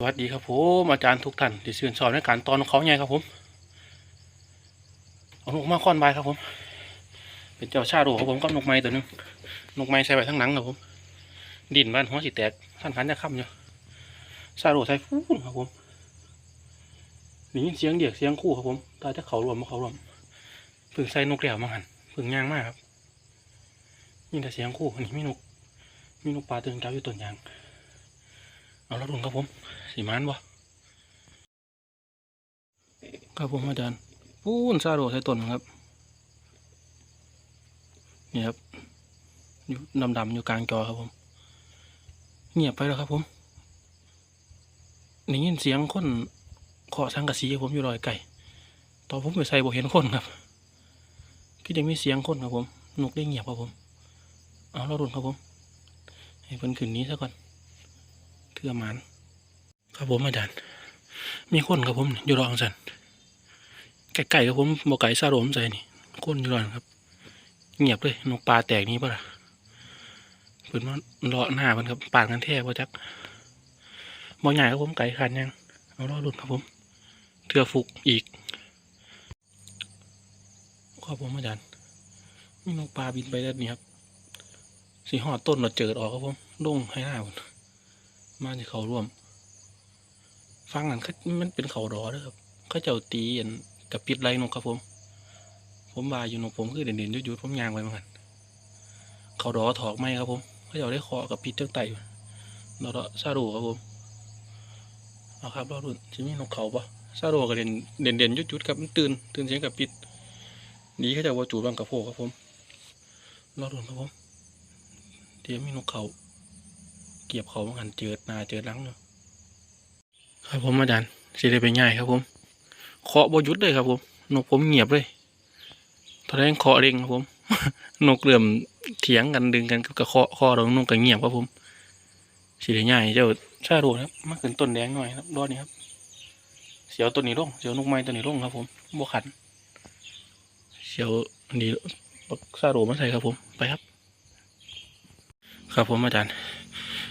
สวัสดีครับผมอาจารย์ทุกท่านที่ชื่นชอบในการตอนของเขาไงครับผมเอานกมาค้อนใบครับผม เป็นเจ้าชาโดครับผมกับนกไม้ตัวหนึงนกไม้ใส่ไว้ทั้งหนังครับผม ดินบ้านหัวสิแตกท่านขันจะค้ำอยู่ชาโดใส่ฟูนครับผมนี่เสียงเดียกเสียงคู่ครับผมตาจะเขารวมมาเขารวมพึ่งใส่นกเหลี่ยวมาหันพึ่งย่างมากครับยินแต่เสียงคู่อันี่มีนกมีนกปลาตัวหนึงเจ้าอยู่ต้นยาง เอาแล้วดุนครับผมสีมันบ่ครับผมอาจารย์ปูนซาโดใส่ต้นครับ นี่ครับอยู่ดำๆอยู่กลางจอครับผม เงียบไปแล้วครับผมได้ยินเสียงคนเคาะสังกะสีครับผมอยู่รอยไก่ตอนผมไปใส่บ่เห็นคนครับคือยังมีเสียงคนครับผมนกได้เงียบครับผม เอาเราดุนครับผม ให้เพิ่นขึ้นนี้ซะก่อน เทือมันครับผมอาจารย์ มีคนครับผมอยู่รองสันไก่ๆครับผมบอไก่ซาโรมใส่นี่คนอยู่รองครับ เงียบเลยนกปลาแตกนี้ปะล่ะเพิ่นมารอหน้าเพิ่นครับปาดกันแท้บ่จักบ่ใหญ่ครับผมไก่ขันยังเอารอรุ่นครับผมเทือฟุกอีกครับผมอาจารย์มีนกปลาบินไปแล้วนี่ครับสีหอดต้นเราเจิดออกครับผมลงให้หน้าผม มาที่เขาร่วม ฟังนั่นมันเป็นเขาดอเด้อครับเขาเจ้าตีอันกับปิดไรนกครับผม ผมบาอยู่นกผมคือเด่นๆยุดๆผมยางไว้เหมือนกันเขาดอถอกไหมครับผมเขาเจ้าได้เคอกับปิดเจ้าไต่เราเราซาโดครับผมเอาครับรอรุ่นจะมีนกเขาปะซาโดก็เด่นเด่นเด่นๆยุดๆครับมันตื่นตื่นเสียงกับปิดหนีเขาจะว่าจูบังกับโพครับผมรอรุ่นครับผมเดี๋ยวมีนกเขา เกียบเขาเหมือนกันเจิดหนาเจิดหลังเนาะครับผมอาจารย์สิได้ไปง่ายครับผมเคาะบหยุดเลยครับผมนกผมเงียบเลยตอนแรกเคาะเร่งครับผมนกเริ่มเถียงกันดึงกันกับเคาะคาะเรานกก็เงียบครับผมสิได้ง่ายเจ้าชาโดนะครับมาขึ้นต้นแดงหน่อยครับรอดนี้ครับ เสียวต้นนี้ลงเสียวนกไม้ต้นนี้ลงครับผมบวขัน เสียวอันนี้ซาโดมาใส่ครับผมไปครับ ครับผมอาจารย์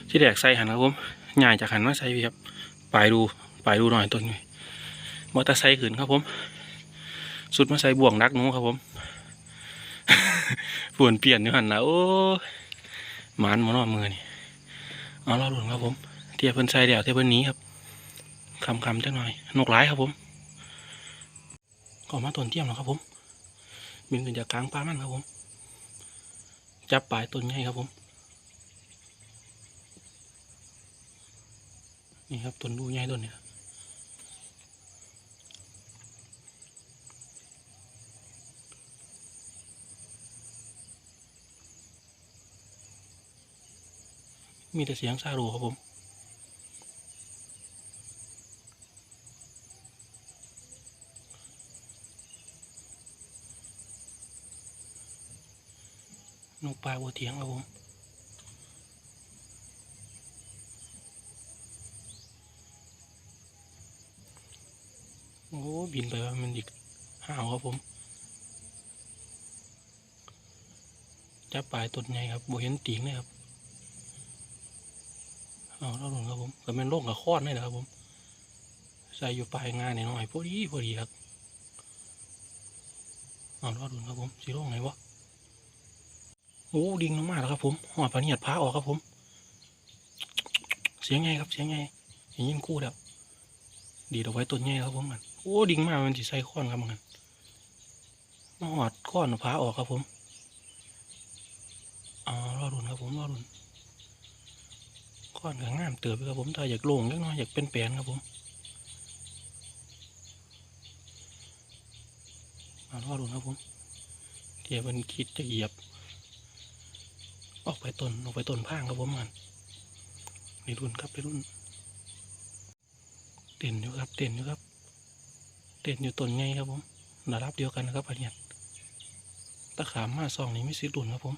ที่แดกใส่หันครับผมง่ายจากหันมาใส่พี่ครับไปดูไปดูหน่อยต้นนี้มอเตอร์ไซค์ขึ้นครับผม สุดมาใส่บ่วงนักหนูครับผมฝวนเปลี่ยนอยู่หันนะโอ้หมานมอนอนมือนี่เอาเราดุนครับผมเทียบเพิ่นใส่เดี่ยวเทียบเพิ่นนี้ครับคำคำๆจังหน่อยนกร้ายครับผมก็มาต้นเทียมแล้วครับผมบินขึ้นจากกลางป่ามันครับผมจับปลายต้นใหญ่ครับผม นี่ครับต้นดูใหญ่ต้นนี้มีแต่เสียงซาโรครับผมนกปลาบัวเทียงครับผม บินไปว่ามันอีกห้าวครับผม จับปลายต้นใหญ่ครับโบเห็นตีงเลยครับเอาแล้วหลงครับผมก็เป็นโรคกับค้อนนี่แหละครับผม ใส่อยู่ปลายงานหน่อยพอดีพอดีครับเอาแล้วหลงครับผมสีโรคไหนวะโอ้ดิ่งลงมาแล้วครับผมหอดปลาเนียดพาออกครับผม เสียงไงครับเสียงไงยิงกู้แล้วดีดเอาไว้ต้นใหญ่ครับผมมัน อ้ดิ่งมามันสิใส่ค้อนครับมันมาหอดค้อนเอาออกครับผมอ๋อรอรุนครับผมรอรุนค้อนก็งามเติบครับผมถ้าอยากโล่งเล็กน้อยอยากเป็นแปลนครับผมมารอรุนครับผมเดี๋ยวมันคิดจะเหยียบ ออกไปต้นออกไปต้นพางครับผมมันไปรุ่นครับไปรุ่นเต้นอยู่ครับเต้นอยู่ครับ เต้นอยู่ต้นไงครับผมระดับเดียวกันนะครับอันนี้ตะขามมาซองนี้ไม่สิดุนครับผม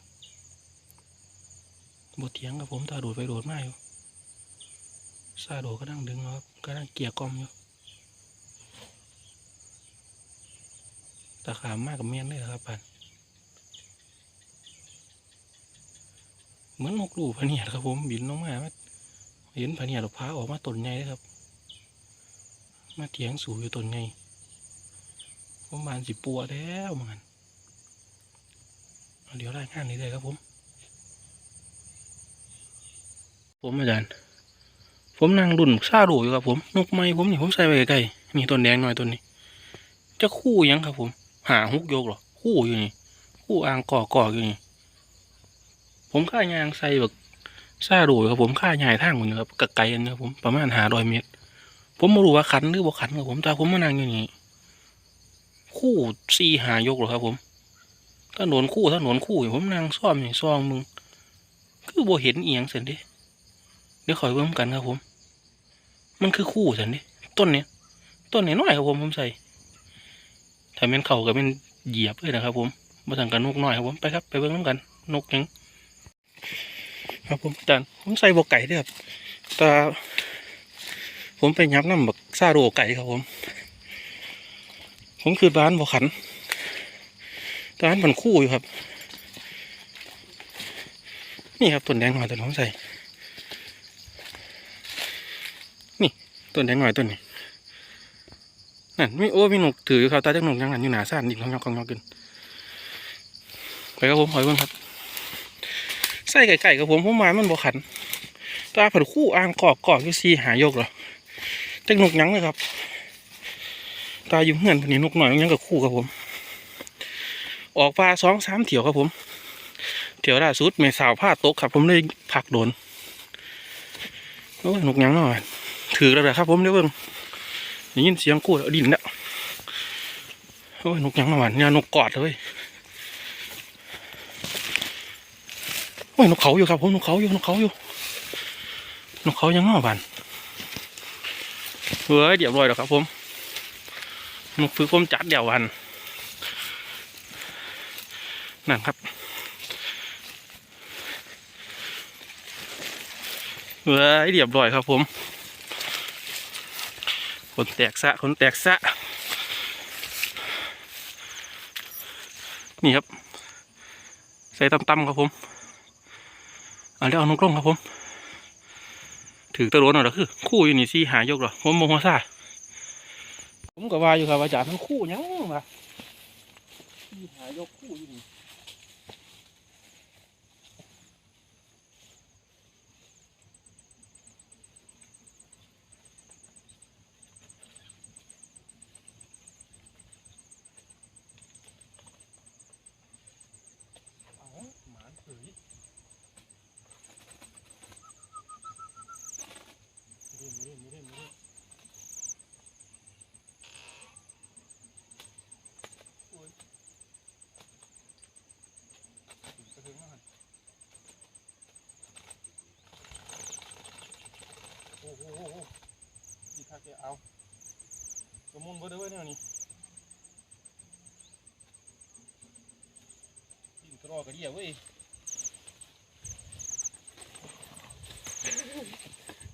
บทเถียงครับผมตาโดดไปโดดมาอยู่ซาโดก็นั่งดึงครับก็นั่งเกี่ยกล่อมอยู่ตะขามมากกับเมียนเลยครับปันเหมือนนกลูกพเนียดครับผมบินลงมาเห็นพเนียดพาออกมาตนใหญ่เลยครับ มาเถียงสูอยู่ตนไง ประมาณสิปัวแล้วมันเอาเดี๋ยวรายงานนี้เลยครับผม ผมอาจารย์ ผมนั่งดุนซาดูอยู่ครับผมนกไม้ผมนี่ผมใส่ไว้ใกล้ๆนี่ต้นแดงหน่อยต้นนี้ จะคู่ยังครับผม หาฮุกโยกหรอ คู่อยู่นี่ คู่อ่างก่อก่ออยู่นี่ ผมค่ายางใส่แบบซาดูอยู่ครับผมค่ายายทางอยู่นะครับกะไกลนนะครับผมประมาณหาร้อยเมตร ผมไม่รู้ว่าขันหรือบ่ขันครับผมแต่ผมมานั่งอยู่นี่ คู่สี่หายกเหรอครับผมถนนคู่ถนนคู่อยู่ผมนั่งซ่อมนี่ซ่อมมึง คือโบเห็นเอียงเสินเดิเดี๋ยวคอยเบิ่งกันครับผม มันคือคู่เสินเดิต้นเนี้ยต้นเนี้ยน้อยครับผมผมใส่ถ้าเป็นเข่าก็เป็นเหยียบเลยนะครับ ผมมาสั่งกันนกน้อยครับผมไปครับ ไปเบิ่งน้ำกัน นกยังครับผมอาจารย์ผมใส่บ่ไก่ด้วยครับแต่ผมไปยับน้ำบักซาโรไก่ครับผม ผมคือบ้านบ่ขันร้านมันคู่อยู่ครับ นี่ครับต้นแดงหน่อยต้นผมใส่ นี่ต้นแดงหน่อยต้นนี้นั่นไม่โอ้มีหนกถืออยู่ครับตาจักหนกยังหันอยู่หนาซ่านดิบของยอกของยอกขึ้นไปครับผมหอยบิ้งครับใส่ไก่ไก่กับผมผมมามันบ่ขันตาผัดคู่อ่างกอกกอกยู่ซีหายกเหรอจักนกยังเลยครับ ตาอยู่เหือนคนนี้นกหน่อยยังกับคู่ครับผม ออกปลาสองสามเถี่ยวครับผม เถี่ยวล่าสุดเมสาวผ้าตกครับ ผมเลยผักโดนโอ้ยนกยังหน่อยถือแล้วนะครับ ผมเดี๋ยวเบิ่งได้ยินเสียงกูดเอดินเนี่ยโอ้ยนกยังหน่อยเนี่ยนกกอดเลยโอ้ยนกเขาอยู่ครับผมนกเขาอยู่นกเขาอยู่นกเขายังงอบานเฮ้ยเดี๋ยวรอยแล้วครับผม นกฝึกผมจัดเดี๋ยววันนั่นครับเฮ้ยเรียบร้อยครับผมขนแตกสะขนแตกสะ นี่ครับ ใส่ตำๆครับผมเอาแล้วเอานกล้องครับผม ถือตะโรนหน่อยละคือ คู่อยู่นี่สี่หายกหรอผมโมโหซ่า ผมก็ว่าอยู่ครับอาจารย์มันคู่ยังวะที่หายกคู่อยู่นี่เอาหมานเผยเล่นเล่นเล่นเล่นโอ้ยถึงกระเทืองมาก โอ้โหดีทักแกเอากระมุนเบอร์เด้อเว้ยเนี่ยนี่ดินกระรอกระเดียเว้ย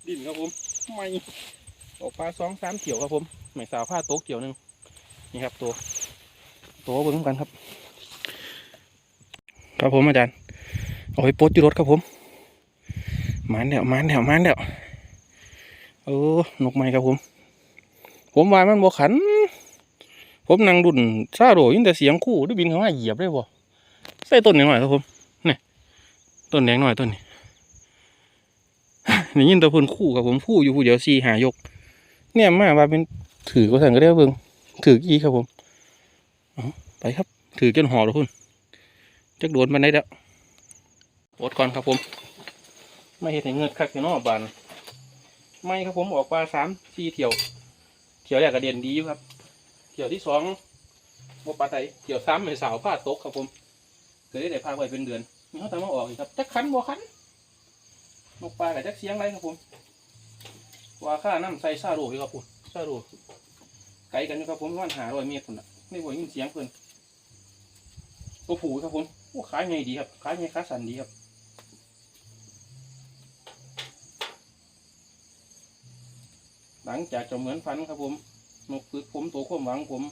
ดินครับผมไม่ออกปลาสองสามเกี่ยวครับผมไม่สาวผ้าโต๊ะเกี่ยวหนึ่งนี่ครับตัวตัวเบิ้งกันครับ ครับผมอาจารย์เอาไปโพสต์อยู่รถครับผมมันเดี๋ยวมันเดี๋ยวมันเดี๋ยว โอ้นกไม้ครับผม ผมวายมันบ่ขัน ผมนั่งดุนซาโดยินแต่เสียงคู่ด้วยบินเข้ามาเหยียบได้บ่ใส่ต้นหน่อยครับผมนี่ต้นแดงหน่อยต้นนี้นี่ยินแตัวเพิ่นคู่กับผมคู่อยู่ผู้เดียวสี่หายก เนี่ยมาว่าเป็นถือก็สั่นก็ได้เบิ่งถืออีครับผมเอไปครับ ถือจนห่อแล้วพุ่นจักโดนมันได้แล้วอดก่อนครับผม ไม่เห็นเงินคักเนาะบาน ไม่ครับผมออกปลาสามสี่เที่ยว เที่ยวแรกก็เด่นดีอยู่ครับ เที่ยวที่สองบปลาไทยเที่ยวสามเป็นสาวผ้าตกครับผมเคยได้ได้พาไว้เป็นเดือนนี่เขาทำมาออกอีกครับจักคันบ่คันนกปลากับจักเสียงไรครับผมว่าค่าน้ำใส่ซาโร่อยู่ครับผมซาโร่ไกลกันอยู่ครับผมประมาณหาร้อยเมตรคนน่ะไม่บ่ยินเสียงเพิ่นตัวผูครับผมโอ้ขายไงดีครับขายไงขาสันดีครับ หลังจากจะเหมือนฟันครับผมนกฝึกผมตัวควมหวังผม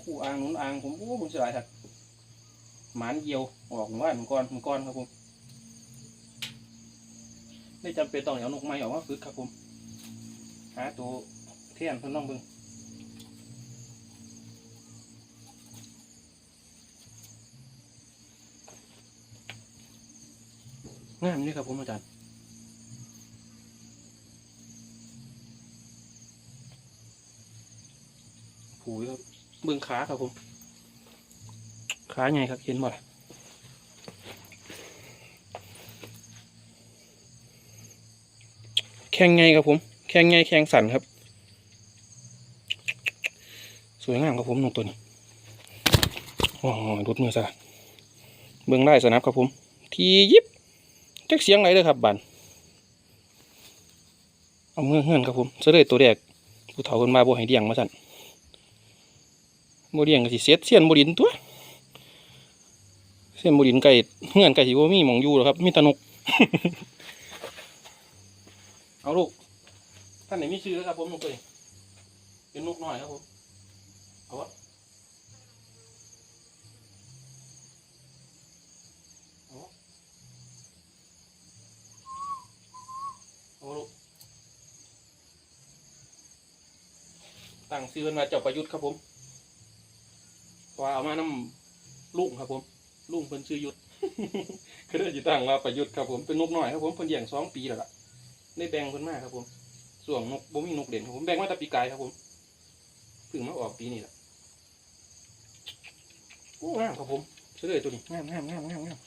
คู่อ่างหนุนอ่างผมโอ้ผมเสียดายครับหมานเยียวออกว่ามังกรมังกรครับผมไม่จำเป็นต้องเอานกไม้ออกมาฝึกครับผมหาตัวเทียนเพิ่อนลองเบิ่งงามนี่ครับผมอาจารย์ ผูยครับเบิ่งขาครับผมขาไงครับเห็นบ่แข้งไงครับผม แข้งไงแข้งสั่นครับ สวยงามครับผมนกตัวนี้โอ้โหรุดมือซะเบื้องไล่สนับครับผม ทียิบจักเสียงไหนเลยครับบันเอาเงื่อนเงื่อนครับผมเสด็จตัวแรกผู้เฒ่าคนมาบ่ให้เลี้ยงมาสั่น บ่เลี้ยงก็สิเสียดเสียนบ่ดินตัวเส้นบ่ดินไก่เงื่อนไก่สิบ่มีหมองอยู่หรอครับ มีตะนก เอาลูกท่านไหนมีชื่อแล้วครับผมนกตัวนี้เป็นนกน้อยครับผมเอาวะเอาลูกตั้งซื้อมาเจ้าประยุทธ์ครับผม ว่าเอามานำลุงครับผมลุงเพิ่นชื่อยุทธก็เลยจิตั้งว่าประยุทธ์ครับผมเป็นนกน้อยครับผมเพิ่นเลี้ยงสองปีแล้วล่ะได้แบ่งเพิ่นมาครับผม ส่วนนกบ่มีนกเด่นครับผมแบ่งมาแต่ปีกายครับผมเพิ่งมาออกปีนี้แหละโอ้งามครับผมเฉลยตัวนี้งามงามงามงามงาม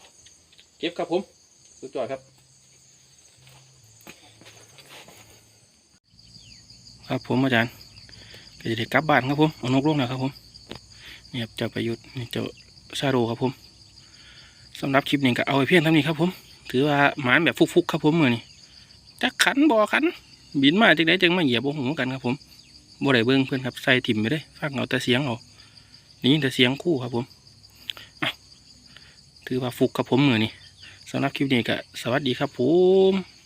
เก็บครับผมสุดยอดครับ ครับผมอาจารย์ก็จะได้กลับบ้านครับผมเอานกลงแล้วครับผม นี่ครับเจ้าประยุทธ์นี่เจ้าชาโรครับผมสำหรับคลิปนี้ก็เอาไว้เพียงเท่านี้ครับผม ถือว่าหมานแบบฟุกๆครับผมมือนี่จักขันบ่ขัน บินมาจากไหนจังมาเหยียบบ่หูกันครับผมบ่ได้เบิ่งเพื่อนครับใส่ถิ่มไปเลยฟังเอาแต่เสียงเอานี่แต่เสียงคู่ครับผมถือว่าฟุกครับผมมือนี่สำหรับคลิปนี้ก็สวัสดีครับผม